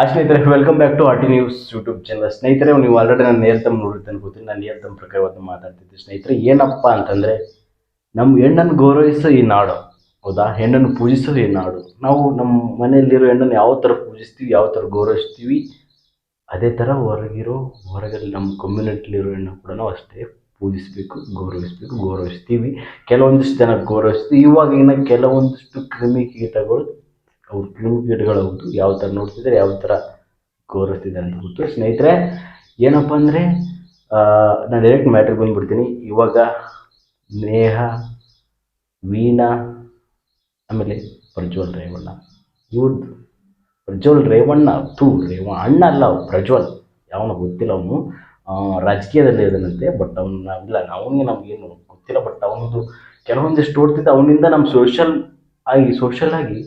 ಆ ಸ್ನೇಹಿತರೆ welcome back to RT news YouTube channel ಸ್ನೇಹಿತರೆ, ನೀವು ಆಲ್ರೆಡಿ ನಾನು ನೇರ್ತಮ್ ನೋಡಿದ್ದೆ ಅನ್ಕೋತೀನಿ. ನಾನು ನೇರ್ತಮ್ ಪ್ರಕಾರ ಇವತ್ತು ಮಾತಾಡ್ತಿದ್ದೆ. ಸ್ನೇಹಿತರೆ, ಏನಪ್ಪ ಅಂತಂದರೆ ನಮ್ಮ ಹೆಣ್ಣನ್ನು ಗೌರವಿಸೋ ಈ ನಾಡು. ಹೌದಾ? ಹೆಣ್ಣನ್ನು ಪೂಜಿಸೋ ಈ ನಾಡು. ನಾವು ನಮ್ಮ ಮನೆಯಲ್ಲಿರೋ ಹೆಣ್ಣನ್ನು ಯಾವ ಥರ ಪೂಜಿಸ್ತೀವಿ, ಯಾವ ಥರ ಗೌರವಿಸ್ತೀವಿ, ಅದೇ ಥರ ಹೊರಗಿರೋ ಹೊರಗಲ್ಲಿ ನಮ್ಮ ಕಮ್ಯುನಿಟಿಲಿರೋ ಹೆಣ್ಣು ಕೂಡ ನಾವು ಅಷ್ಟೇ ಪೂಜಿಸಬೇಕು, ಗೌರವಿಸ್ಬೇಕು, ಗೌರವಿಸ್ತೀವಿ. ಕೆಲವೊಂದಿಷ್ಟು ಜನ ಗೌರವಿಸ್ತೀವಿ. ಇವಾಗಿನ ಕೆಲವೊಂದಿಷ್ಟು ಕ್ರಿಮಿಕೀಟಗಳು ಅವ್ರು ಕ್ರಿಮಿಕೀಟಗಳು ಹೌದು. ಯಾವ ಥರ ನೋಡ್ತಿದ್ದಾರೆ, ಯಾವ ಥರ ಗೌರವಿಸ್ತಿದ್ದಾರೆ ಅಂತ ಗೊತ್ತು. ಸ್ನೇಹಿತರೆ, ಏನಪ್ಪ ಅಂದರೆ ನಾನು ಡೈರೆಕ್ಟ್ ಮ್ಯಾಟ್ರಿಗೆ ಬಂದುಬಿಡ್ತೀನಿ. ಇವಾಗ ನೇಹ, ವೀಣಾ, ಆಮೇಲೆ ಪ್ರಜ್ವಲ್ ರೇವಣ್ಣ. ಇವ್ರದ್ದು ಪ್ರಜ್ವಲ್ ರೇವಣ್ಣ ತೂ ರೇವ, ಅಣ್ಣ ಅಲ್ಲ ಪ್ರಜ್ವಲ್. ಯಾವನ ಗೊತ್ತಿಲ್ಲ ಅವನು. ರಾಜಕೀಯದಲ್ಲಿ ಇದ್ದಾನಂತೆ ಬಟ್ ಅವನ್ನ ಇಲ್ಲ ಅವನಿಗೆ ನಮಗೇನು ಗೊತ್ತಿಲ್ಲ ಬಟ್ ಅವನದು ಕೆಲವೊಂದಿಷ್ಟು ಓಡ್ತಿದ್ದ ಅವನಿಂದ ನಮ್ಮ ಸೋಷಲ್ ಆಗಿ ಸೋಷಲ್ ಆಗಿ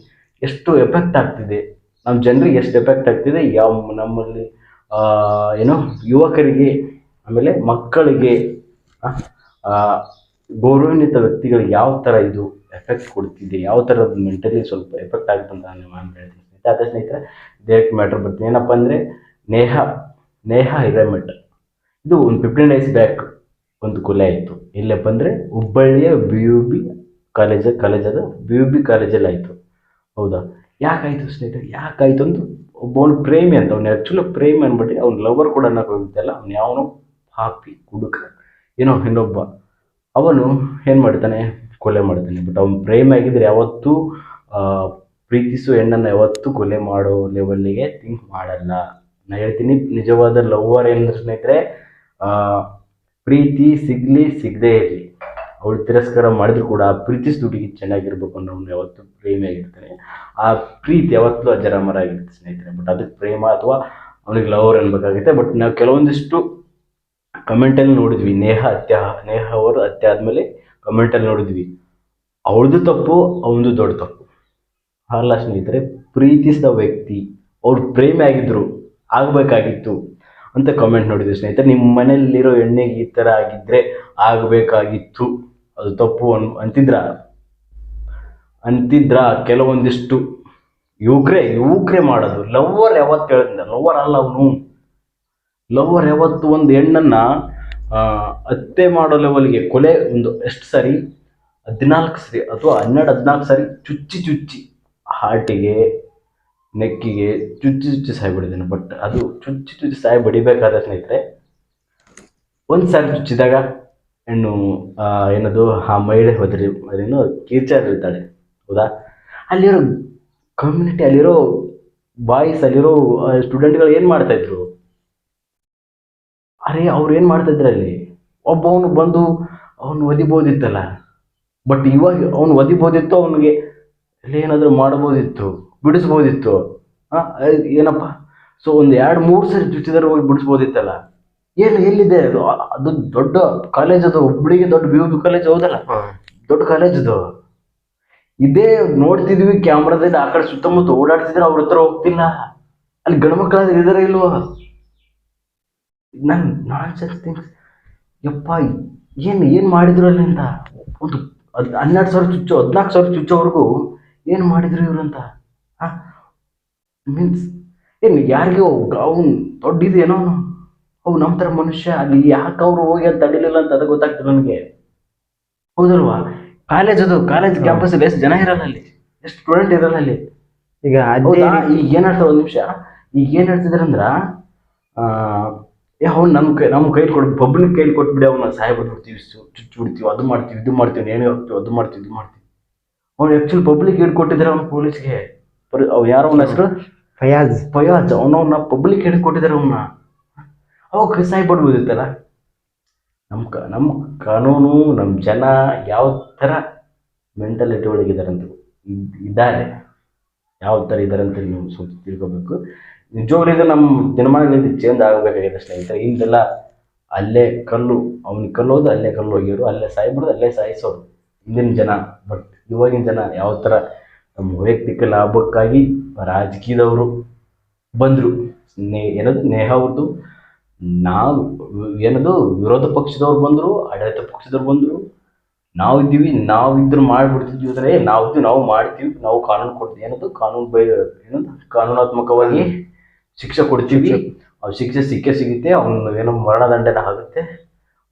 ಎಷ್ಟು ಎಫೆಕ್ಟ್ ಆಗ್ತಿದೆ? ನಮ್ಮ ಜನರಿಗೆ ಎಷ್ಟು ಎಫೆಕ್ಟ್ ಆಗ್ತಿದೆ? ಯಾವ ನಮ್ಮಲ್ಲಿ ಏನೋ ಯುವಕರಿಗೆ, ಆಮೇಲೆ ಮಕ್ಕಳಿಗೆ ಗೌರವಾನ್ವಿತ ವ್ಯಕ್ತಿಗಳಿಗೆ ಯಾವ ಥರ ಇದು ಎಫೆಕ್ಟ್ ಕೊಡ್ತಿದೆ? ಯಾವ ಥರ ಮೆಂಟಲಿ ಸ್ವಲ್ಪ ಎಫೆಕ್ಟ್ ಆಗುತ್ತೆ ಅಂತ ನಾನು ನಾನು ಹೇಳ್ತೀನಿ ಸ್ನೇಹಿತರೆ. ಅದೇ ಸ್ನೇಹಿತರೆ ಡೈರೆಕ್ಟ್ ಮ್ಯಾಟ್ರ್ ಬರ್ತೀನಿ. ಏನಪ್ಪ ಅಂದರೆ ನೇಹ ನೇಹ ಹಿರೇಮಠ್. ಇದು ಒಂದು ಫಿಫ್ಟೀನ್ ಡೇಸ್ ಬ್ಯಾಕ್ ಒಂದು ಕೊಲೆ ಆಯಿತು. ಇಲ್ಲಪ್ಪ ಅಂದರೆ ಹುಬ್ಬಳ್ಳಿಯ ಬಿ ಯು ಬಿ ಕಾಲೇಜ ಕಾಲೇಜದ ಬಿ ಯು ಬಿ ಕಾಲೇಜಲ್ಲಿ ಆಯಿತು. ಹೌದಾ? ಯಾಕಾಯಿತು ಸ್ನೇಹಿತರೆ? ಯಾಕಾಯಿತು ಅಂತ ಒಬ್ಬವನು ಪ್ರೇಮಿ ಅಂತ ಅವ್ನು ಆ್ಯಕ್ಚುಲಿ ಪ್ರೇಮಿ ಅಂದ್ಬಿಟ್ಟು ಅವ್ನ ಲವರ್ ಕೂಡ ಅನ್ನೋಕೆ ಅವ್ನು ಯಾವನು ಪಾಪಿ ಕುಡುಕ ಏನೋ ಇನ್ನೊಬ್ಬ. ಅವನು ಏನು ಮಾಡ್ತಾನೆ? ಕೊಲೆ ಮಾಡ್ತಾನೆ. ಬಟ್ ಅವ್ನು ಪ್ರೇಮ ಆಗಿದ್ರೆ ಯಾವತ್ತೂ ಆ, ಪ್ರೀತಿಸೋ ಹೆಣ್ಣನ್ನು ಯಾವತ್ತೂ ಕೊಲೆ ಮಾಡೋ ಲೆವೆಲ್ಲಿಗೆ ಥಿಂಕ್ ಮಾಡಲ್ಲ. ನಾನು ಹೇಳ್ತೀನಿ ನಿಜವಾದ ಲವರ್ ಏನಂದ್ರೆ ಸ್ನೇಹಿತರೆ ಪ್ರೀತಿ ಸಿಗಲಿ ಸಿಗದೇ ಇರಲಿ. ಅವಳು ತಿರಸ್ಕಾರ ಮಾಡಿದ್ರು ಕೂಡ ಆ ಪ್ರೀತಿಸ್ ದುಡ್ಡಿಗೆ ಚೆನ್ನಾಗಿರ್ಬೇಕು ಅನ್ನೋ ಅವ್ನು ಯಾವತ್ತೂ ಪ್ರೇಮಿ ಆಗಿರ್ತಾನೆ. ಆ ಪ್ರೀತಿ ಯಾವತ್ತೂ ಅಜರಾಮರ ಆಗಿರುತ್ತೆ ಸ್ನೇಹಿತರೆ. ಬಟ್ ಅದಕ್ಕೆ ಪ್ರೇಮ ಅಥವಾ ಅವನಿಗೆ ಲವರ್ ಅನ್ಬೇಕಾಗುತ್ತೆ. ಬಟ್ ನಾವು ಕೆಲವೊಂದಿಷ್ಟು ಕಮೆಂಟಲ್ಲಿ ನೋಡಿದ್ವಿ. ನೇಹ ಅತ್ಯ, ನೇಹ ಅವರು ಹತ್ಯೆ ಆದಮೇಲೆ ಕಮೆಂಟಲ್ಲಿ ನೋಡಿದ್ವಿ. ಅವಳದು ತಪ್ಪು, ಅವನದು ದೊಡ್ಡ ತಪ್ಪು. ಅಲ್ಲ ಸ್ನೇಹಿತರೆ, ಪ್ರೀತಿಸಿದ ವ್ಯಕ್ತಿ, ಅವ್ರು ಪ್ರೇಮಿ ಆಗಿದ್ರು, ಆಗಬೇಕಾಗಿತ್ತು ಅಂತ ಕಮೆಂಟ್ ನೋಡಿದ್ವಿ ಸ್ನೇಹಿತರೆ. ನಿಮ್ಮ ಮನೆಯಲ್ಲಿರೋ ಎಣ್ಣೆಗೆ ಈ ಥರ ಆಗಿದ್ದರೆ ಆಗಬೇಕಾಗಿತ್ತು. ಅದು ತಪ್ಪು ಅನ್, ಅಂತಿದ್ರ? ಅಂತಿದ್ರ ಕೆಲವೊಂದಿಷ್ಟು ಯುವಕ್ರೆ ಯುವಕ್ರೆ ಮಾಡೋದು. ಲವ್ವರ್ ಯಾವತ್ತು ಹೇಳಿದ ಲವ್ವರ್ ಅಲ್ಲ ಅವನು. ಲವ್ವರ್ ಯಾವತ್ತು ಒಂದು ಹೆಣ್ಣನ್ನ ಹತ್ಯೆ ಮಾಡೋ ಲೆವೆಲ್ಗೆ ಕೊಲೆ ಒಂದು ಎಷ್ಟು ಸರಿ? ಹದಿನಾಲ್ಕು ಸರಿ ಅಥವಾ ಹನ್ನೆರಡು, ಹದಿನಾಲ್ಕು ಸರಿ ಚುಚ್ಚಿ ಚುಚ್ಚಿ ಹಾರ್ಟಿಗೆ, ನೆಕ್ಕಿಗೆ ಚುಚ್ಚಿ ಚುಚ್ಚಿ ಸಾಯಿ ಬಿಡಿದ್ದಾನೆ ಬಟ್ ಅದು ಚುಚ್ಚಿ ಚುಚ್ಚಿ ಸಾಯಿ ಬಡಿಬೇಕಾದ್ರೆ ಸ್ನೇಹಿತರೆ ಒಂದು ಸಾರಿ ಚುಚ್ಚಿದಾಗ ಹೆಣ್ಣು ಏನದು, ಆ ಮಹಿಳೆ ಹೋದ್ರಿ, ಅದೇನು ಕೀರ್ಚಾರ್ ಇರ್ತಾಳೆ ಹೌದಾ? ಅಲ್ಲಿರೋ ಕಮ್ಯುನಿಟಿ ಅಲ್ಲಿರೋ ಬಾಯ್ಸ್ ಅಲ್ಲಿರೋ ಸ್ಟೂಡೆಂಟ್ಗಳು ಏನು ಮಾಡ್ತಾಯಿದ್ರು ಅರೆ, ಅವ್ರು ಏನು ಮಾಡ್ತಾಯಿದ್ರು ಅಲ್ಲಿ? ಒಬ್ಬವನು ಬಂದು ಅವನು ಒದಿಬೋದಿತ್ತಲ್ಲ ಬಟ್ ಇವಾಗ ಅವನು ಒದಿಬೋದಿತ್ತು ಅವನಿಗೆ ಅಲ್ಲಿ ಏನಾದರೂ ಮಾಡ್ಬೋದಿತ್ತು, ಬಿಡಿಸ್ಬೋದಿತ್ತು ಹಾಂ ಏನಪ್ಪ? ಸೊ ಒಂದು ಎರಡು ಮೂರು ಸರಿ ಚುಚ್ಚಿದ್ರೆ ಹೋಗಿ ಬಿಡಿಸ್ಬೋದಿತ್ತಲ್ಲ? ಏನು ಎಲ್ಲಿದೆ? ಅದು ಅದು ದೊಡ್ಡ ಕಾಲೇಜ್ ಅದು ಹುಬ್ಳಿಗೆ ದೊಡ್ಡ ಬಿ ಬಿ ಕಾಲೇಜ್ ಹೌದಲ್ಲ? ದೊಡ್ಡ ಕಾಲೇಜ್ ಅದು. ಇದೇ ನೋಡ್ತಿದ್ವಿ ಕ್ಯಾಮ್ರಾದಲ್ಲಿ ಆ ಕಡೆ ಸುತ್ತಮುತ್ತ ಓಡಾಡ್ತಿದ್ರೆ ಅವ್ರ ಹತ್ರ ಹೋಗ್ತಿಲ್ಲ. ಅಲ್ಲಿ ಗಂಡು ಮಕ್ಕಳಾದ್ರೆ ಇದಾರೆ ಇಲ್ವೋ? ನನ್ ನಾನ್ ಥಿಂಗ್ಸ್ ಯಪ್ಪ ಏನು ಏನು ಮಾಡಿದ್ರು ಅಲ್ಲಿಂದ? ಒಂದು ಹದ್ ಹನ್ನೆರಡು ಸಾವಿರ ಚುಚ್ಚು ಹದಿನಾಲ್ಕು ಸಾವಿರ ಚುಚ್ಚೋವರೆಗೂ ಏನು ಮಾಡಿದ್ರು ಇವ್ರು ಅಂತ? ಹಾಂ? ಮೀನ್ಸ್ ಏನು ಯಾರಿಗೋ ಅವ್ನು ದೊಡ್ಡ ಇದು ಏನೋ ಅವನು? ಅವು ನಮ್ಮ ಥರ ಮನುಷ್ಯ ಅಲ್ಲಿ ಯಾಕೆ ಅವ್ರು ಹೋಗಿ ಅಂತ ತಡಿಲಿಲ್ಲ ಅಂತ ಅದು ಗೊತ್ತಾಗ್ತದೆ ನನಗೆ. ಹೌದಲ್ವಾ? ಕಾಲೇಜ್ ಅದು ಕಾಲೇಜ್ ಕ್ಯಾಂಪಸ್ ಅಲ್ಲಿ ಎಷ್ಟು ಜನ ಇರಲ್ಲ ಅಲ್ಲಿ? ಎಷ್ಟು ಸ್ಟೂಡೆಂಟ್ ಇರಲ್ಲ ಅಲ್ಲಿ? ಈಗ ಹೌದಾ? ಈಗ ಏನ್ ಹೇಳ್ತಾರೆ ಒಂದು ನಿಮಿಷ. ಈಗ ಏನ್ ಹೇಳ್ತಿದ್ರ ಅಂದ್ರ ಆ, ಏ ಅವ್ನು ನಮ್ಮ ಕೈ ನಮ್ ಕೈ ಕೊಡ್ ಒಬ್ಬನ ಕೈಲಿ ಕೊಟ್ಬಿಡಿ ಅವ್ನ ಸಹಾಯ ಬಿಡ್ತೀವಿ ಚುಚ್ಚು ಬಿಡ್ತೀವಿ ಅದು ಮಾಡ್ತೀವಿ ಇದು ಮಾಡ್ತೀವಿ ಏನೇ ಹೋಗ್ತೀವಿ ಅದು ಮಾಡ್ತೀವಿ ಇದು ಮಾಡ್ತೀವಿ. ಅವ್ನು ಆಕ್ಚುಲಿ ಪಬ್ಲಿಕ್ ಹಿಡ್ ಕೊಟ್ಟಿದ್ದಾರೆ ಅವ್ನ ಪೊಲೀಸ್ಗೆ ಅವ್ ಯಾರೋ ಅವನ ಹೆಸರು? ಫಯಾಜ್. ಫಯಾಜ್. ಅವನವನ್ನ ಪಬ್ಲಿಕ್ ಹೇಳಿ ಕೊಟ್ಟಿದ್ದಾರೆ ಅವನ್ನ ಅವಾಗ ಸಹಾಯ ಪಡ್ಬೋದಿತ್ತಲ್ಲ ನಮ್ಮ ಕ ನಮ್ಮ ಕಾನೂನು ನಮ್ಮ ಜನ ಯಾವ ಥರ ಮೆಂಟಾಲಿಟಿ ಒಳಗಿದ್ದಾರೆ ಅಂತ ಇದ್- ಇದ್ದಾರೆ. ಯಾವ ಥರ ಇದ್ದಾರೆ ಅಂತ ನೀವು ಸ್ವಲ್ಪ ತಿಳ್ಕೊಬೇಕು. ನಿಜವಾಗ್ಲೂ ಇದು ನಮ್ಮ ದಿನಮಾನದಲ್ಲಿ ಚೇಂಜ್ ಆಗಬೇಕಾಗಿದೆ ಸ್ನೇಹಿತರೆ. ಹಿಂದೆಲ್ಲ ಅಲ್ಲೇ ಕಲ್ಲು, ಅವ್ನಿಗೆ ಕಲ್ಲು ಹೋದು ಅಲ್ಲೇ ಕಲ್ಲು ಹೋಗಿರು ಅಲ್ಲೇ ಸಾಯ್ಬಿಡೋದು, ಅಲ್ಲೇ ಸಾಯಿಸೋರು. ಹಿಂದಿನ ಜನ, ಬಟ್ ಇವಾಗಿನ ಜನ ಯಾವ ಥರ ನಮ್ಮ ವೈಯಕ್ತಿಕ ಲಾಭಕ್ಕಾಗಿ ರಾಜಕೀಯದವರು ಬಂದರು. ನೇ ಏನದು ನೇಹ ಅವ್ರದ್ದು ನಾವು ಏನದು ವಿರೋಧ ಪಕ್ಷದವ್ರು ಬಂದರು ಆಡಳಿತ ಪಕ್ಷದವ್ರು ಬಂದರು ನಾವು ಇದ್ದೀವಿ ನಾವು ಇದ್ರ ಮಾಡಿಬಿಡ್ತಿದ್ವಿ ಅಂದರೆ ನಾವು ಇದ್ದೀವಿ ನಾವು ಮಾಡ್ತೀವಿ ನಾವು ಕಾನೂನು ಕೊಡ್ತೀವಿ. ಏನದು? ಕಾನೂನು ಬೈ ಏನದು? ಕಾನೂನಾತ್ಮಕವಾಗಿ ಶಿಕ್ಷೆ ಕೊಡ್ತೀವಿ. ಅವ್ರ ಶಿಕ್ಷೆ ಸಿಕ್ಕೇ ಸಿಗುತ್ತೆ ಅವನು ಏನೋ ಮರಣದಂಡನೆ ಆಗುತ್ತೆ.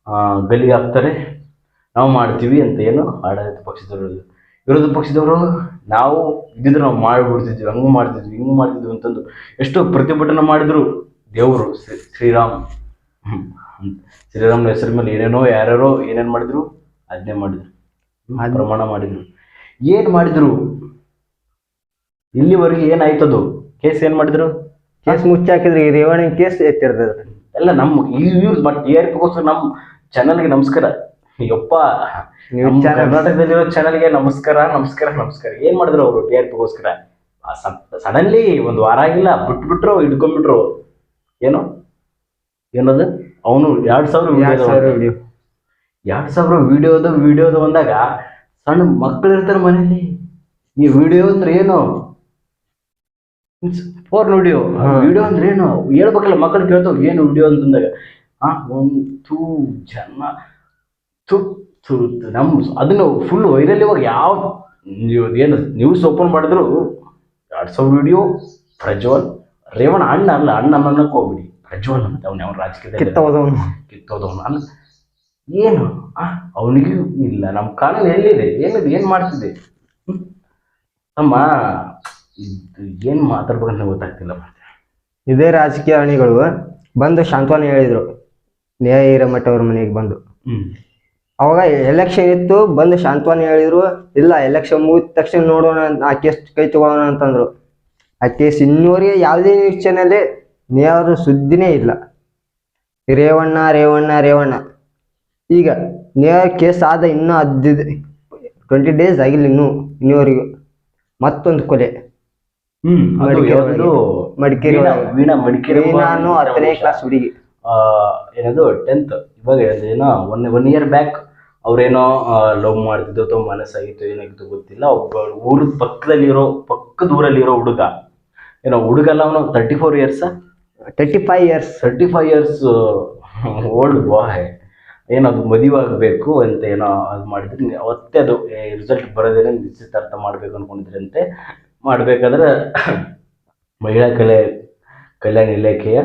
ಆ, ಗಲ್ಲಿಗೆ ಹಾಕ್ತಾರೆ. ನಾವು ಮಾಡ್ತೀವಿ ಅಂತ ಏನು ಆಡಳಿತ ಪಕ್ಷದವರು ವಿರೋಧ ಪಕ್ಷದವರು ನಾವು ಇದ್ದಿದ್ರು ನಾವು ಮಾಡಿಬಿಡ್ತಿದ್ವಿ ಹಂಗೂ ಮಾಡ್ತಿದ್ವಿ ಹಿಂಗೂ ಮಾಡ್ತಿದ್ವಿ ಅಂತಂದು ಎಷ್ಟೋ ಪ್ರತಿಭಟನೆ ಮಾಡಿದ್ರು. ದೇವರು ಶ್ರೀ ಶ್ರೀರಾಮ್. ಶ್ರೀರಾಮನ ಹೆಸರ ಮೇಲೆ ಏನೇನೋ ಯಾರ್ಯಾರೋ ಏನೇನು ಮಾಡಿದ್ರು ಅದನ್ನೇ ಮಾಡಿದ್ರು. ಪ್ರಮಾಣ ಮಾಡಿದ್ರು. ಏನು ಮಾಡಿದ್ರು? ಇಲ್ಲಿವರೆಗೆ ಏನಾಯ್ತದು? ಕೇಸ್ ಏನು ಮಾಡಿದ್ರು? ಕೇಸ್ ಮುಚ್ಚಾಕಿದ್ರೆ ಈ ರೇವಣಿ ಕೇಸ್ ಎತ್ತಿರ್ತದೆ ಎಲ್ಲ ನಮ್ಮ ಇವ್ರು ಬಟ್ ಏರ್ಕೋಸ್ಕರ ನಮ್ಮ ಚಾನಲ್ಗೆ ನಮಸ್ಕಾರ. ಯಪ್ಪ. ಕರ್ನಾಟಕದಲ್ಲಿರೋ ಚಾನಲ್ಗೆ ನಮಸ್ಕಾರ ನಮಸ್ಕಾರ ನಮಸ್ಕಾರ. ಏನ್ ಮಾಡಿದ್ರು ಅವರು ಟಿ ಆರ್ ಪಿಗೋಸ್ಕರ ಸಡನ್ಲಿ ಒಂದು ವಾರ ಆಗಿಲ್ಲ ಬಿಟ್ಬಿಟ್ರು ಹಿಡ್ಕೊಂಡ್ಬಿಟ್ರು. ಏನು? ಏನದು? ಅವನು ಎರಡ್ ಸಾವಿರ ಎರಡ್ ಸಾವಿರ ವಿಡಿಯೋ ಎರಡ್ ಸಾವಿರ ವಿಡಿಯೋದು ವಿಡಿಯೋದು ಬಂದಾಗ ಸಣ್ಣ ಮಕ್ಕಳು ಇರ್ತಾರೆ ಮನೇಲಿ. ಈ ವಿಡಿಯೋ ಅಂದ್ರೆ ಏನು? Four video. ವಿಡಿಯೋ ಅಂದ್ರೆ ಏನು? ಹೇಳ್ಬೇಕಲ್ಲ ಮಕ್ಕಳು ಕೇಳ್ತಾವ ಏನು ವಿಡಿಯೋ ಅಂತಂದಾಗ. ಆ ಒಂದು ಜನ ತು ಥು ನಮ್ಮ ನಮ್ ಅದನ್ನು ಫುಲ್ ವೈರಲ್ ಇವಾಗ ಯಾವ ಏನು ನ್ಯೂಸ್ ಓಪನ್ ಮಾಡಿದ್ರು ಎರಡ್ ಸಾವಿರ ವಿಡಿಯೋ ಪ್ರಜ್ವಲ್ ರೇವಣ್ಣ ಅಣ್ಣ ಅಲ್ಲ ಅಣ್ಣ ಅನ್ನಕ್ಕೆ ಹೋಗ್ಬಿಡಿ. ಪ್ರಜ್ವಲ್ ಅಂತ ಅವ್ನು ಯಾವ ರಾಜಕೀಯದಲ್ಲಿ ಕಿತ್ತೋದವನು ಕಿತ್ತೋದವನು ಅಲ್ಲ ಏನು? ಅವನಿಗೂ ಇಲ್ಲ. ನಮ್ಮ ಕಾನೂನು ಎಲ್ಲಿದೆ? ಏನಿದೆ? ಏನು? ಅಮ್ಮ ಇದು ಏನು ಮಾತಾಡ್ಬೇಕಂತ ಗೊತ್ತಾಗ್ತಿಲ್ಲ ಇದೇ ರಾಜಕೀಯ ಅಣಿಗಳು. ಬಂದು ಶಾಂತವನ ಹೇಳಿದ್ರು. ನ್ಯಾಯ ಹಿರೇಮಠ ಅವ್ರ ಮನೆಗೆ ಬಂದು. ಹ್ಮ್. ಅವಾಗ ಎಲೆಕ್ಷನ್ ಇತ್ತು. ಬಂದು ಶಾಂತವನ ಹೇಳಿದ್ರು. ಇಲ್ಲ ಎಲೆಕ್ಷನ್ ಮುಗಿದ ತಕ್ಷಣ ನೋಡೋಣ ಆ ಕೇಸ್ ಕೈ ತಗೊಳ್ಳೋಣ ಅಂತಂದ್ರು. ಆ ಕೇಸ್ ಇನ್ನೂವರೆಗೆ ಯಾವುದೇ ನ್ಯೂಸ್ ಚಾನಲ್ ನೇವರು ಸುದ್ದಿನೇ ಇಲ್ಲ. ರೇವಣ್ಣ ರೇವಣ್ಣ ರೇವಣ್ಣ. ಈಗ ನೇಹ ಕೇಸ್ ಆದ ಇನ್ನೂ ಹದಿನೈದು ಟ್ವೆಂಟಿ ಡೇಸ್ ಆಗಿಲ್ಲ ಇನ್ನೂ ಇನ್ನೂವರೆಗೂ. ಮತ್ತೊಂದು ಕೊಲೆ. ಮಡಿಕೇರಿ ನಾನು ಹತ್ತನೇ ಕ್ಲಾಸ್ ಹುಡುಗಿ. ಆ, ಏನದು ಟೆಂತ್ ಇವಾಗ ಏನೋ ಒನ್ ಒನ್ ಇಯರ್ ಬ್ಯಾಕ್ ಅವ್ರೇನೋ ಲವ್ ಮಾಡ್ತಿದ್ದು ಅಥವಾ ಮನಸ್ಸಾಗಿತ್ತು ಏನಾಗಿತ್ತು ಗೊತ್ತಿಲ್ಲ. ಒಬ್ಬ ಊರದ ಪಕ್ಕದಲ್ಲಿರೋ ಪಕ್ಕದ ಊರಲ್ಲಿರೋ ಹುಡುಗ. ಏನೋ ಹುಡುಗಲ್ಲ ಅವನು thirty four years thirty five years thirty five years old boy ಏನದು ಮದುವೆ ಆಗಬೇಕು ಅಂತ ಏನೋ ಅದು ಮಾಡಿದ್ರಿ. ಅವತ್ತೇ ಅದು ರಿಸಲ್ಟ್ ಬರೋದೇನೆ ನಿಶ್ಚಿತಾರ್ಥ ಮಾಡಬೇಕು ಅಂದ್ಕೊಂಡಿದ್ರಂತೆ ಮಾಡಬೇಕಾದ್ರೆ ಮಹಿಳಾ ಕಲೆ ಕಲ್ಯಾಣ ಇಲಾಖೆಯ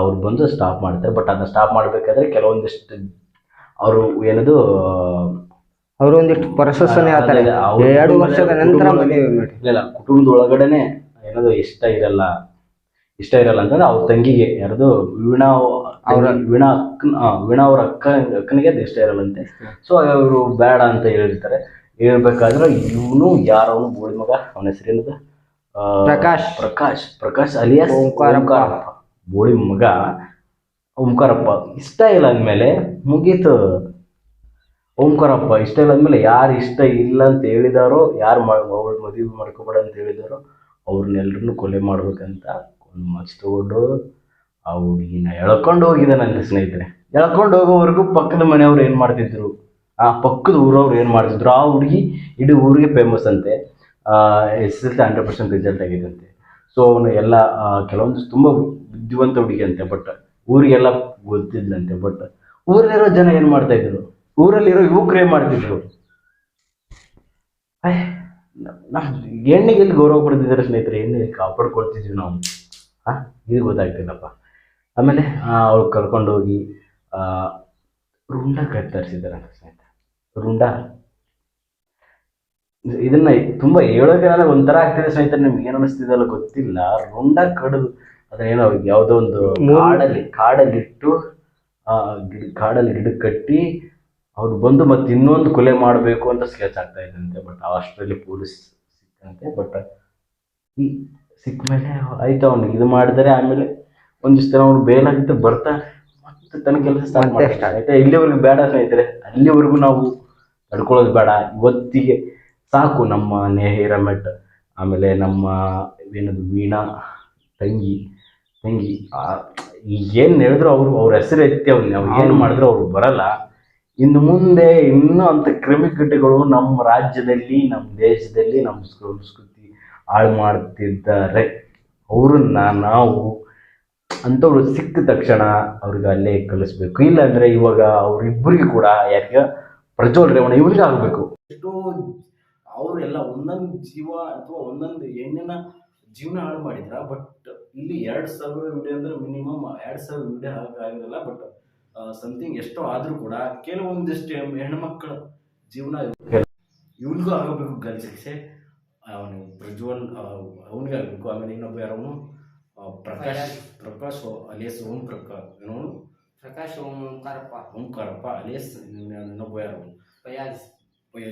ಅವ್ರು ಬಂದು ಸ್ಟಾಪ್ ಮಾಡ್ತಾರೆ. ಬಟ್ ಅದನ್ನ ಸ್ಟಾಪ್ ಮಾಡಬೇಕಾದ್ರೆ ಕೆಲವೊಂದಿಷ್ಟು ಅವರು ಏನದು ಅವರು ಒಂದಿಷ್ಟು ಪ್ರಶಸ್ತನೇ ಆತ ಎರಡು ವರ್ಷದ ನಂತರ ಮದುವೆ ಇಲ್ಲ ಕುಟುಂಬದ ಒಳಗಡೆನೆ ಏನದು ಇಷ್ಟ ಇರಲ್ಲ ಇಷ್ಟ ಇರಲ್ಲ ಅಂತಂದ್ರೆ ಅವ್ರ ತಂಗಿಗೆ ಯಾರದು ವೀಣಾ ಅವ್ರ ವೀಣಾ ಅಕ್ಕನ ವೀಣಾ ಅವ್ರ ಅಕ್ಕ ಅಕ್ಕನಿಗೆ ಅದು ಇಷ್ಟ ಇರಲ್ಲಂತೆ. ಸೊ ಅವರು ಬೇಡ ಅಂತ ಹೇಳಿರ್ತಾರೆ. ಹೇಳ್ಬೇಕಾದ್ರೆ ಇವನು ಯಾರವನು ಬೋಳಿ ಮಗ ಅವನ ಹೆಸರೇನದ ಪ್ರಕಾಶ್. ಪ್ರಕಾಶ್ ಪ್ರಕಾಶ್ ಅಲಿಯಾಸ್ ಓಂಕಾರಪ್ಪ. ಓಂಕಾರಪ್ಪ. ಬೋಳಿ ಮಗ ಓಂಕಾರಪ್ಪ. ಇಷ್ಟ ಇಲ್ಲ ಅಂದಮೇಲೆ ಮುಗೀತು. ಓಂಕಾರಪ್ಪ ಇಷ್ಟ ಇಲ್ಲ ಅಂದಮೇಲೆ ಯಾರು ಇಷ್ಟ ಇಲ್ಲ ಅಂತ ಹೇಳಿದಾರೋ ಯಾರು ಅವಳು ಮದುವೆ ಮಾಡ್ಕೋಬೇಡ ಅಂತ ಹೇಳಿದಾರೋ ಅವ್ರನ್ನೆಲ್ರನ್ನೂ ಕೊಲೆ ಮಾಡ್ಬೇಕಂತ ಒಂದು ಮಚ್ ತಗೊಂಡು ಆ ಹುಡುಗಿನ ಎಳ್ಕೊಂಡು ಹೋಗಿದೆ ನನ್ನ ಸ್ನೇಹಿತರೆ. ಎಳ್ಕೊಂಡು ಹೋಗೋವರೆಗೂ ಪಕ್ಕದ ಮನೆಯವ್ರು ಏನು ಮಾಡ್ತಿದ್ರು? ಆ ಪಕ್ಕದ ಊರವ್ರು ಏನು ಮಾಡ್ತಿದ್ರು? ಆ ಹುಡುಗಿ ಇಡೀ ಊರಿಗೆ ಫೇಮಸ್ ಅಂತೆ. S S L hundred percent result ಆಗಿದಂತೆ so ಅವನು ಎಲ್ಲ ಕೆಲವೊಂದು ತುಂಬ ಬುದ್ಧಿವಂತ ಹುಡುಗಿ ಅಂತೆ ಬಟ್ ಊರಿಗೆಲ್ಲ ಗೊತ್ತಿದ್ದಂತೆ ಬಟ್ ಊರಲ್ಲಿರೋ ಜನ ಏನು ಮಾಡ್ತಾಯಿದ್ರು ಊರಲ್ಲಿರೋ ಯುವಕರು ಏನು ಮಾಡ್ತಿದ್ರು? ನ- ಹೆಣ್ಣಿಗೆ ಎಲ್ಲಿ ಗೌರವ ಕೊಡ್ತಿದ್ದಾರೆ ಸ್ನೇಹಿತರೆ? ಹೆಣ್ಣು ಕಾಪಾಡ್ಕೊಳ್ತಿದ್ವಿ ನಾವು. ಹಾಂ ಇದು ಗೊತ್ತಾಗ್ತಿಲ್ಲಪ್ಪ ಆಮೇಲೆ ಅವಳು ಕರ್ಕೊಂಡು ಹೋಗಿ ಆ, ರುಂಡ ಕತ್ತರಿಸಿದ್ದಾರೆ ಅಂತ ಸ್ನೇಹಿತರೆ. ರುಂಡ. ಇದನ್ನ ತುಂಬಾ ಹೇಳೋಕೆ ನನಗೆ ಒಂಥರ ಆಗ್ತಿದೆ ಸ್ನೇಹಿತರೆ ನಿಮ್ಗೆ ಏನು ಅನಿಸ್ತಿದಲ್ಲ ಗೊತ್ತಿಲ್ಲ. ರುಂಡ ಕಡಿದು ಅದೇನೋ ಯಾವುದೋ ಒಂದು ಕಾಡಲ್ಲಿ ಕಾಡಲ್ಲಿಟ್ಟು ಆ ಗಿಡ ಕಾಡಲ್ಲಿ ಗಿಡ ಕಟ್ಟಿ ಅವ್ರು ಬಂದು ಮತ್ತೆ ಇನ್ನೊಂದು ಕೊಲೆ ಮಾಡಬೇಕು ಅಂತ ಸ್ಕೆಚ್ ಆಗ್ತಾ ಇದ್ದಂತೆ ಬಟ್ ಅಷ್ಟರಲ್ಲಿ ಪೊಲೀಸ್ ಸಿಕ್ಕಂತೆ ಬಟ್ ಈ ಸಿಕ್ಕ ಮೇಲೆ ಆಯ್ತು ಅವ್ನಿಗೆ. ಇದು ಮಾಡಿದರೆ ಆಮೇಲೆ ಒಂದಿಷ್ಟು ಜನ ಅವ್ನು ಬೇಲ್ ಆಗಿದ್ದು ಬರ್ತಾ ಮತ್ತೆ ತನ್ನ ಕೆಲಸ ಸ್ಟಾರ್ಟ್ ಮಾಡ್ತಾರೆ ಆಯ್ತಾ ಇಲ್ಲಿವರೆಗೂ ಬೇಡ ಸ್ನೇಹಿತರೆ ಅಲ್ಲಿವರೆಗೂ ನಾವು ತಡ್ಕೊಳ್ಳೋದು ಬೇಡ. ಇವತ್ತಿಗೆ ಸಾಕು ನಮ್ಮ ನೇಹ ಮೆಟ್ ಆಮೇಲೆ ನಮ್ಮ ಏನದು ವೀಣಾ ತಂಗಿ ತಂಗಿ ಏನು ಹೇಳಿದ್ರು ಅವರು ಅವ್ರ ಹೆಸರು ಎತ್ತಿ ಅವ್ರು ಏನು ಮಾಡಿದ್ರು ಅವ್ರು ಬರಲ್ಲ. ಇನ್ನು ಮುಂದೆ ಇನ್ನೂ ಅಂತ ಕ್ರಿಮಿಕೀಟಗಳು ನಮ್ಮ ರಾಜ್ಯದಲ್ಲಿ, ನಮ್ಮ ದೇಶದಲ್ಲಿ, ನಮ್ಮ ಸಂಸ್ಕೃತಿ ಹಾಳು ಮಾಡ್ತಿದ್ದಾರೆ. ಅವ್ರನ್ನ ನಾವು ಅಂಥವ್ರು ಸಿಕ್ಕ ತಕ್ಷಣ ಅವ್ರಿಗೆ ಅಲ್ಲೇ ಕಲಿಸ್ಬೇಕು. ಇಲ್ಲಾಂದ್ರೆ ಇವಾಗ ಅವರಿಬ್ಬರಿಗೆ ಕೂಡ ಯಾಕೆ ಪ್ರಜ್ವಲ್ ರೇವಣ ಇವ್ರಿಗೆ ಆಗಬೇಕು. ಎಷ್ಟೋ ಅವರೆಲ್ಲ ಒಂದೊಂದು ಜೀವ ಅಥವಾ ಒಂದೊಂದು ಹೆಣ್ಣಿನ ಜೀವನ ಹಾಳು ಮಾಡಿದ್ರ, ಬಟ್ ಇಲ್ಲಿ ಎರಡು ಸಾವಿರ ವಿಡಿಯೋ ಅಂದ್ರೆ ಮಿನಿಮಮ್ ಎರಡು ಸಾವಿರ ವಿಡಿಯೋ ಆಗಿರಲ್ಲ ಬಟ್ ಸಮಥಿಂಗ್ ಎಷ್ಟೋ ಆದರೂ ಕೂಡ ಕೆಲವೊಂದಿಷ್ಟು ಹೆಣ್ಮಕ್ಳು ಜೀವನ ಇವನಿಗೂ ಆಗಬೇಕು ಗಲ್ ಶಿಕ್ಷೆ ಅವನು ಪ್ರಜ್ವಲ್ ಅವನಿಗೆ ಆಗಬೇಕು. ಆಮೇಲೆ ಇನ್ನೊಬ್ಬ ಯಾರವನು ಪ್ರಕಾಶ್ ಪ್ರಕಾಶ್. ಅಲಿಯಸ್ ಓಂ ಪ್ರಕಾಶ್ ಏನೋ ಪ್ರಕಾಶ್ ಓಂಕಾರಪ್ಪ. ಓಂಕಾರಪ್ಪ ಅಲಿಯಸ್ ಇನ್ನೊಬ್ಬ ಯಾರವನು ಫಯಾಜ್ ಈ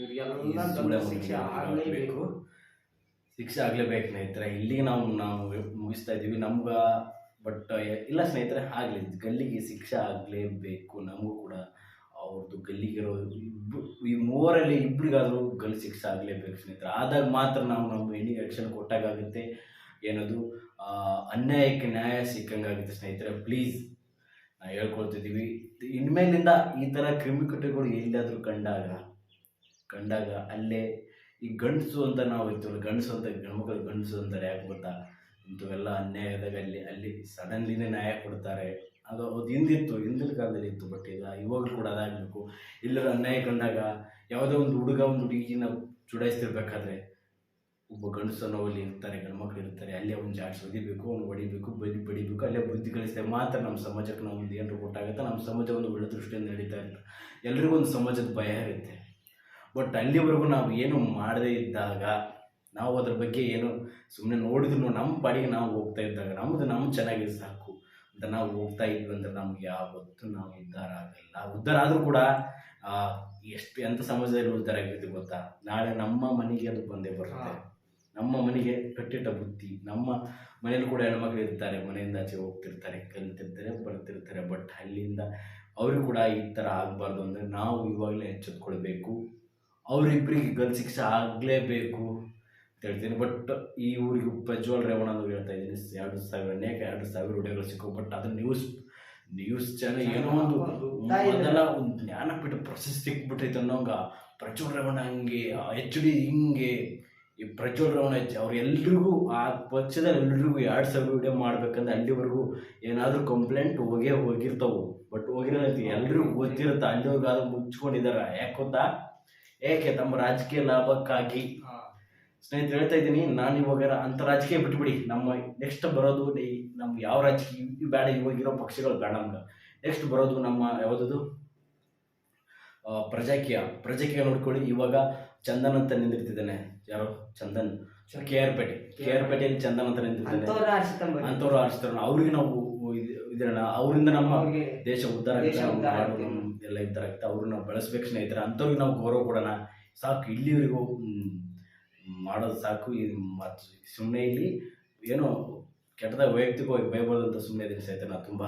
ಇವರಿಗೆಲ್ಲ ಶಿಕ್ಷೆ ಆಗ್ಲೇಬೇಕು. ಶಿಕ್ಷೆ ಆಗಲೇಬೇಕು ಸ್ನೇಹಿತರೆ. ಇಲ್ಲಿಗೆ ನಾವು ನಾವು ಮುಗಿಸ್ತಾ ಇದ್ದೀವಿ. ನಮ್ಗ ಬಟ್ ಇಲ್ಲ ಸ್ನೇಹಿತರೆ, ಆಗಲಿ, ಗಲ್ಲಿಗೆ ಶಿಕ್ಷೆ ಆಗಲೇಬೇಕು ನಮಗೂ ಕೂಡ. ಅವ್ರದ್ದು ಗಲ್ಲಿಗಿರೋ ಇಬ್ಬರು ಈ ಮೂವರಲ್ಲಿ ಇಬ್ಬರಿಗಾದರೂ ಗಲ್ಲಿ ಶಿಕ್ಷೆ ಆಗಲೇಬೇಕು ಸ್ನೇಹಿತರೆ. ಆದಾಗ ಮಾತ್ರ ನಾವು ನಮ್ಮ ಹೆಣ್ಣಿಗೆ ರಕ್ಷಣೆ ಕೊಟ್ಟಾಗುತ್ತೆ ಏನದು ಅನ್ಯಾಯಕ್ಕೆ ನ್ಯಾಯ ಸಿಕ್ಕಂಗಾಗುತ್ತೆ ಸ್ನೇಹಿತರೆ. ಪ್ಲೀಸ್ ನಾವು ಹೇಳ್ಕೊಳ್ತಿದ್ದೀವಿ. ಇನ್ಮೇಲಿಂದ ಈ ಥರ ಕ್ರಿಮಿಕಟಗಳು ಎಲ್ಲಿಯಾದರೂ ಕಂಡಾಗ ಕಂಡಾಗ ಅಲ್ಲೇ ಈ ಗಂಡಸು ಅಂತ ನಾವು ಇರ್ತೀವಲ್ಲ ಗಂಡಸು ಅಂತ, ಗಂಡ್ಮಕ್ಳು ಗಂಡಸು ಅಂತಾರೆ, ಯಾಕೆ ಗೊತ್ತಾ? ಇಂಥವೆಲ್ಲ ಅನ್ಯಾಯ ಆದಾಗ ಅಲ್ಲಿ ಅಲ್ಲಿ ಸಡನ್ಲಿನೇ ನ್ಯಾಯ ಕೊಡ್ತಾರೆ. ಅದು ಅದು ಹಿಂದಿತ್ತು, ಹಿಂದಿನ ಕಾಲದಲ್ಲಿ ಇತ್ತು ಬಟ್ ಈಗ ಇವಾಗ ಕೂಡ ಅದಾಗಬೇಕು. ಎಲ್ಲರೂ ಅನ್ಯಾಯ ಕಂಡಾಗ ಯಾವುದೋ ಒಂದು ಹುಡುಗ, ಒಂದು ಹುಡುಗಿನ ಚುಡಾಯಿಸ್ತಿರ್ಬೇಕಾದ್ರೆ ಒಬ್ಬ ಗಂಡಸು ಅಲ್ಲಿ ಇರ್ತಾರೆ ಗಂಡು ಇರ್ತಾರೆ, ಅಲ್ಲೇ ಒಂದು ಜಾಡ್ಸ್ ಒದಿಬೇಕು ಅವ್ನು ಹೊಡಿಬೇಕು ಬದಿ ಬಡಿಬೇಕು, ಅಲ್ಲೇ ಬುದ್ಧಿ ಕಲಿಸಿದ್ರೆ ಮಾತ್ರ ನಮ್ಮ ಸಮಾಜಕ್ಕೆ ನಾವು ಒಂದು ಏನಾರು ಗೊತ್ತಾಗುತ್ತೆ ನಮ್ಮ ಸಮಾಜ ಒಂದು ಒಳ್ಳೆ ದೃಷ್ಟಿಯಿಂದ ನಡೀತಾ ಇಲ್ಲ ಎಲ್ರಿಗೂ ಒಂದು ಸಮಾಜದ ಭಯ ಇರುತ್ತೆ. ಬಟ್ ಅಲ್ಲಿವರೆಗೂ ನಾವು ಏನು ಮಾಡದೇ ಇದ್ದಾಗ ನಾವು ಅದ್ರ ಬಗ್ಗೆ ಏನು ಸುಮ್ಮನೆ ನೋಡಿದ್ರು ನಮ್ಮ ಪಾಡಿಗೆ ನಾವು ಹೋಗ್ತಾ ಇದ್ದಾಗ ನಮ್ಮದು ನಮ್ಮ ಚೆನ್ನಾಗಿದೆ ಸಾಕು ಅಂತ ನಾವು ಹೋಗ್ತಾ ಇದ್ವಿ ಅಂದ್ರೆ ನಮ್ಗೆ ಯಾವತ್ತೂ ನಾವು ಉದ್ಧಾರ ಆಗಲ್ಲ. ಉದ್ಧಾರ ಆದರೂ ಕೂಡ ಎಷ್ಟು ಎಂಥ ಸಮಾಜದಲ್ಲಿ ಉದ್ಧಾರ ಆಗಿರ್ತೀವಿ ಗೊತ್ತಾ? ನಾಳೆ ನಮ್ಮ ಮನೆಗೆ ಅದು ಬಂದೇ ಬರುತ್ತೆ. ನಮ್ಮ ಮನೆಗೆ ಕಟ್ಟಿಟ್ಟ ಬುದ್ಧಿ, ನಮ್ಮ ಮನೇಲಿ ಕೂಡ ಹೆಣ್ಮಕ್ಳು ಇರ್ತಾರೆ, ಮನೆಯಿಂದ ಆಚೆ ಹೋಗ್ತಿರ್ತಾರೆ, ಕಲಿತಿರ್ತಾರೆ, ಬರ್ತಿರ್ತಾರೆ ಬಟ್ ಅಲ್ಲಿಂದ ಅವ್ರಿಗೆ ಕೂಡ ಈ ಥರ ಆಗಬಾರ್ದು ಅಂದರೆ ನಾವು ಇವಾಗಲೇ ಎಚ್ಚೆತ್ಕೊಳ್ಬೇಕು. ಅವರಿಬ್ಬರಿಗೆ ಗಲ್ ಶಿಕ್ಷೆ ಆಗಲೇಬೇಕು. ಹೇಳ್ತೀನಿ ಬಟ್ ಈ ಊರಿಗೆ ಪ್ರಜ್ವಲ್ ರೇವಣ್ಣ ಅಂತ ಹೇಳ್ತಾ ಇದ್ದೀನಿ. ಎರಡು ಸಾವಿರ ಅನೇಕ ಎರಡು ಸಾವಿರ ವಿಡಿಯೋಗಳು ಸಿಕ್ಕವು ಬಟ್ ಅದು ನ್ಯೂಸ್ ನ್ಯೂಸ್ ಚಾನಲ್ ಏನೋ ಒಂದು ಅದೆಲ್ಲ ಒಂದು ಜ್ಞಾನಪೀಠ ಪ್ರಶಸ್ತಿ ಸಿಕ್ಬಿಟ್ಟೈತೆ ಅನ್ನೋಂಗ ಪ್ರಜ್ವಲ್ ರೇವಣ್ಣ ಹಂಗೆ ಎಚ್ ಡಿ ಹಿಂಗೆ ಈ ಪ್ರಜ್ವಲ್ ರೇವಣ್ಣ ಎಚ್ ಅವ್ರು ಎಲ್ರಿಗೂ ಆ ಪಕ್ಷದಲ್ಲಿ ಎಲ್ರಿಗೂ ಎರಡು ಸಾವಿರ ವಿಡಿಯೋ ಮಾಡ್ಬೇಕಂದ್ರೆ ಅಲ್ಲಿವರೆಗೂ ಏನಾದರೂ ಕಂಪ್ಲೇಂಟ್ ಹೋಗೇ ಹೋಗಿರ್ತವು. ಬಟ್ ಹೋಗಿರಲ್ಲ ಎಲ್ರಿಗೂ ಗೊತ್ತಿರುತ್ತೆ. ಅಲ್ಲಿವರೆಗೂ ಅದು ಮುಚ್ಕೊಂಡಿದ್ದಾರೆ. ಯಾಕೆ ಗೊತ್ತಾ? ಏಕೆ ತಮ್ಮ ರಾಜಕೀಯ ಲಾಭಕ್ಕಾಗಿ? ಸ್ನೇಹಿತರು ಹೇಳ್ತಾ ಇದ್ದೀನಿ ನಾನು ಇವಾಗ ಅಂತ ರಾಜಕೀಯ ಬಿಟ್ಬಿಡಿ. ನಮ್ಮ ನೆಕ್ಸ್ಟ್ ಬರೋದು ನಮ್ಗೆ ಯಾವ ರಾಜಕೀಯ ಬೇಡ ಇವಾಗಿರೋ ಪಕ್ಷಗಳು ಬೇಡ ನಮ್ಗೆ. ನೆಕ್ಸ್ಟ್ ಬರೋದು ನಮ್ಮ ಯಾವುದದು? ಪ್ರಜಾಕೀಯ. ಪ್ರಜಾಕೀಯ ನೋಡ್ಕೊಳ್ಳಿ ಇವಾಗ ಚಂದನ್ ಅಂತ ನಿಂದಿರ್ತಿದ್ದಾನೆ. ಯಾರೋ? Chandan. K R Pete K R ಪೇಟೆಯಲ್ಲಿ ಚಂದನ್ ಅಂತ ನಿಂತಿದ್ದಾನೆ ಅಂಥವ್ರು ಆರಿಸ್ತಾರ ಅವ್ರಿಗೆ ನಾವು ಇದಿರೋಣ ಅವರಿಂದ ನಮ್ಮ ದೇಶ ಉದ್ಧಾರ ಎಲ್ಲ ಇದ್ದಾರೆ ಅವ್ರನ್ನ ಬೆಳೆಸ್ಬೇಕು ಸ್ನೇಹಿತರೆ. ಅಂಥವ್ರಿಗೆ ನಾವು ಗೌರವ ಕೊಡೋಣ. ಸಾಕು ಇಲ್ಲಿವರೆಗೂ ಮಾಡೋದು ಸಾಕು ಸುಮ್ಮನೆ ಇಲ್ಲಿ ಏನೋ ಕೆಟ್ಟದಾಗ ವೈಯಕ್ತಿಕವಾಗಿ ಬೈಬಾರ್ದು ಅಂತ ಸುಮ್ಮನೆ ಇದೀನಿ ಸಹಿತ ನಾವು ತುಂಬ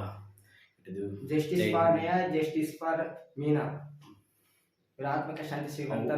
ಇದು justice for. Justice for Meena ಆತ್ಮಕ ಆತ್ಮಕ್ಕೆ ಶಾಂತಿ ಸಿಗುವಂತ